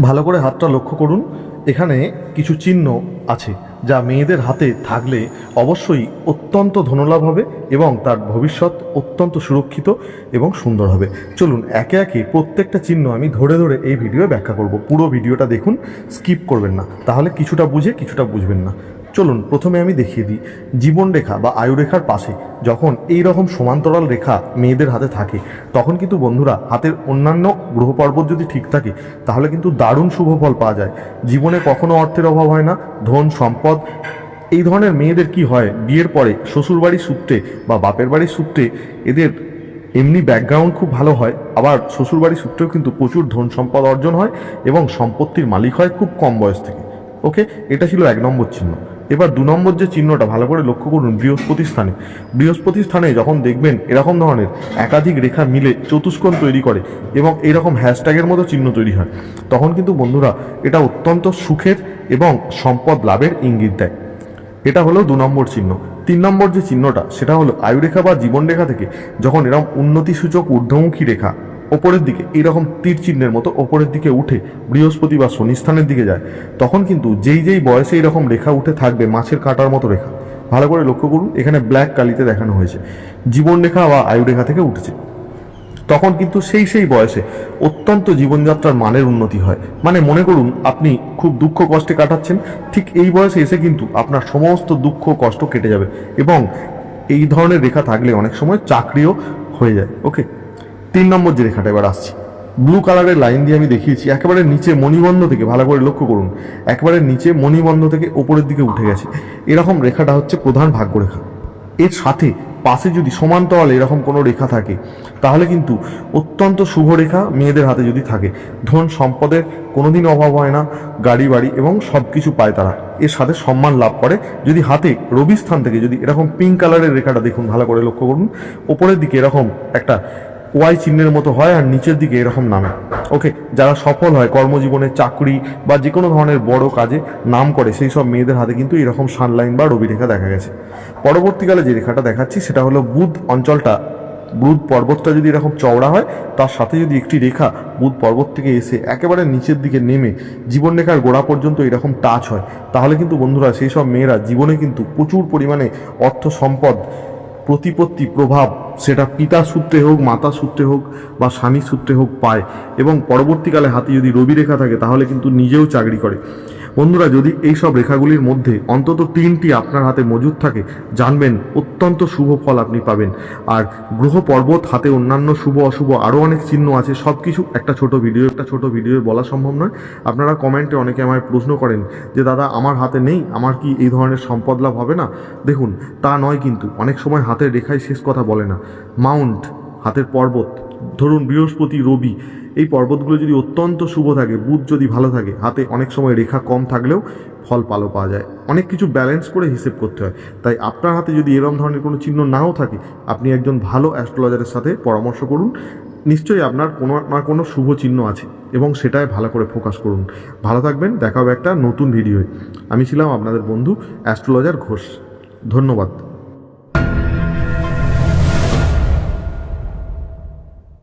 ভালো করে হাতটা লক্ষ্য করুন। এখানে কিছু চিহ্ন আছে যা মেয়েদের হাতে থাকলে অবশ্যই অত্যন্ত ধনলাভ হবে এবং তার ভবিষ্যৎ অত্যন্ত সুরক্ষিত এবং সুন্দর হবে। চলুন, একে একে প্রত্যেকটা চিহ্ন আমি ধরে ধরে এই ভিডিও ব্যাখ্যা করব। পুরো ভিডিওটা দেখুন, স্কিপ করবেন না। তাহলে কিছুটা বুঝে কিছুটা বুঝবেন না। চলুন প্রথমে আমি দেখিয়ে দিই জীবন রেখা বা আয়ু রেখার পাশে যখন এই রকম সমান্তরাল রেখা মেয়েদের হাতে থাকে, তখন কিন্তু বন্ধুরা হাতের অন্যান্য গ্রহ পর্বত যদি ঠিক থাকে, তাহলে কিন্তু দারুণ শুভ ফল পাওয়া যায়। জীবনে কখনো অর্থের অভাব হয় না, ধন, সম্পদ, এই ধরনের মেয়েদের কি হয়, বিয়ের পরে শ্বশুরবাড়ির সূত্রে বা বাপের বাড়ির সূত্রে এদের এমনি ব্যাকগ্রাউন্ড খুব ভালো হয়, আবার শ্বশুরবাড়ির সূত্রেও কিন্তু প্রচুর ধন সম্পদ অর্জন হয় এবং সম্পত্তির মালিক হয় খুব কম বয়স থেকে। ওকে এটা ছিল এক নম্বর চিহ্ন। এবার দু নম্বর যে চিহ্নটা, ভালো করে লক্ষ্য করুন বৃহস্পতি স্থানে বৃহস্পতি স্থানে যখন দেখবেন এরকম ধরনের একাধিক রেখা মিলে চতুষ্কোণ তৈরি করে এবং এরকম হ্যাশট্যাগের মতো চিহ্ন তৈরি হয়, তখন কিন্তু বন্ধুরা এটা অত্যন্ত সুখের এবং সম্পদ লাভের ইঙ্গিত দেয়। এটা হলো দু নম্বর চিহ্ন। তিন নম্বর যে চিহ্নটা, সেটা হলো আয়ুরেখা বা জীবনরেখা থেকে যখন এরকম উন্নতিসূচক ঊর্ধ্বমুখী রেখা ওপরের দিকে, এইরকম তীর চিহ্নের মতো ওপরের দিকে উঠে বৃহস্পতি বা শনি স্থানের দিকে যায়, তখন কিন্তু যেই যেই বয়সে এইরকম রেখা উঠে থাকবে, মাছের কাঁটার মতো রেখা। ভালো করে লক্ষ্য করুন, এখানে ব্ল্যাক কালিতে দেখানো হয়েছে, জীবন রেখা বা আয়ুরেখা থেকে উঠেছে। তখন কিন্তু সেই সেই বয়সে অত্যন্ত জীবনযাত্রার মানের উন্নতি হয়। মানে মনে করুন, আপনি খুব দুঃখ কষ্টে কাটাচ্ছেন, ঠিক এই বয়সে এসে কিন্তু আপনার সমস্ত দুঃখ কষ্ট কেটে যাবে এবং এই ধরনের রেখা থাকলে অনেক সময় চাকরিও হয়ে যায় ওকে তিন নম্বর যে রেখাটা এবার আসছি ব্লু কালারের লাইন দিয়ে আমি দেখিয়েছি, একেবারে নিচে মণিবন্ধ থেকে, ভালো করে লক্ষ্য করুন, একেবারে নিচে মণিবন্ধ থেকে ওপরের দিকে উঠে গেছে। এরকম রেখাটা হচ্ছে প্রধান ভাগ্যরেখা। এর সাথে পাশে যদি সমান্তরাল এরকম কোনো রেখা থাকে, তাহলে কিন্তু অত্যন্ত শুভ রেখা মেয়েদের হাতে যদি থাকে। ধন সম্পদের কোনোদিন অভাব হয় না, গাড়ি, বাড়ি এবং সব কিছু পায় তারা। এর সাথে সম্মান লাভ করে। যদি হাতে রবি স্থান থেকে যদি এরকম পিঙ্ক কালারের রেখাটা দেখুন, ভালো করে লক্ষ্য করুন ওপরের দিকে এরকম একটা ওয়াই চিহ্নের মতো হয় আর নিচের দিকে এরকম নামে। ওকে যারা সফল হয়, কর্মজীবনে চাকরি বা যে কোনো ধরনের বড় কাজে নাম করে, সেই সব মেয়েদের হাতে কিন্তু এরকম সানলাইন বা রবি রেখা দেখা গেছে। পরবর্তীকালে যে রেখাটা দেখাচ্ছি, সেটা হলো বুধ অঞ্চলটা। বুধ পর্বতটা যদি এরকম চওড়া হয়, তার সাথে যদি একটি রেখা বুধ পর্বত থেকে এসে একেবারে নিচের দিকে নেমে জীবন রেখার গোড়া পর্যন্ত এরকম টাচ হয়, তাহলে কিন্তু বন্ধুরা, সেই সব মেয়েরা জীবনে কিন্তু প্রচুর পরিমাণে অর্থ সম্পদ প্রতিপত্তি প্রভাব সেটা পিতা সূত্রে হোক, মাতা সূত্রে হোক বা স্বামী সূত্রে হোক পায় এবং পরবর্তীকালে হাতে যদি রবি রেখা থাকে, তাহলে কিন্তু নিজেও চাকরি করে। বন্ধুরা যদি এই সব রেখাগুলির মধ্যে অন্তত তিনটি আপনার হাতে মজুদ থাকে, জানবেন অত্যন্ত শুভ ফল আপনি পাবেন। আর গ্রহ পর্বত হাতে অন্যান্য শুভ, অশুভ আরও অনেক চিহ্ন আছে সব কিছু একটা ছোট ভিডিও একটা ছোট ভিডিও বলা সম্ভব নয়। আপনারা কমেন্টে অনেকে আমায় প্রশ্ন করেন যে, দাদা, আমার হাতে নেই, আমার কি এই ধরনের সম্পদ লাভ হবে না? দেখুন, তা নয় কিন্তু, অনেক সময় হাতের রেখায় শেষ কথা বলে না। মাউন্ট, হাতের পর্বত ধরুন বৃহস্পতি, রবি, এই পর্বতগুলো যদি অত্যন্ত শুভ থাকে, বুধ যদি ভালো থাকে, হাতে অনেক সময় রেখা কম থাকলেও ফল ভালো পাওয়া যায়। অনেক কিছু ব্যালেন্স করে হিসেব করতে হয়। তাই আপনার হাতে যদি এরম ধরনের কোনো চিহ্ন নাও থাকে, আপনি একজন ভালো অ্যাস্ট্রোলজারের সাথে পরামর্শ করুন। নিশ্চয়ই আপনার কোনো না কোনো শুভ চিহ্ন আছে এবং সেটাই ভালো করে ফোকাস করুন। ভালো থাকবেন, দেখা একটা নতুন ভিডিওয় আমি ছিলাম আপনাদের বন্ধু অ্যাস্ট্রোলজার ঘোষ। ধন্যবাদ।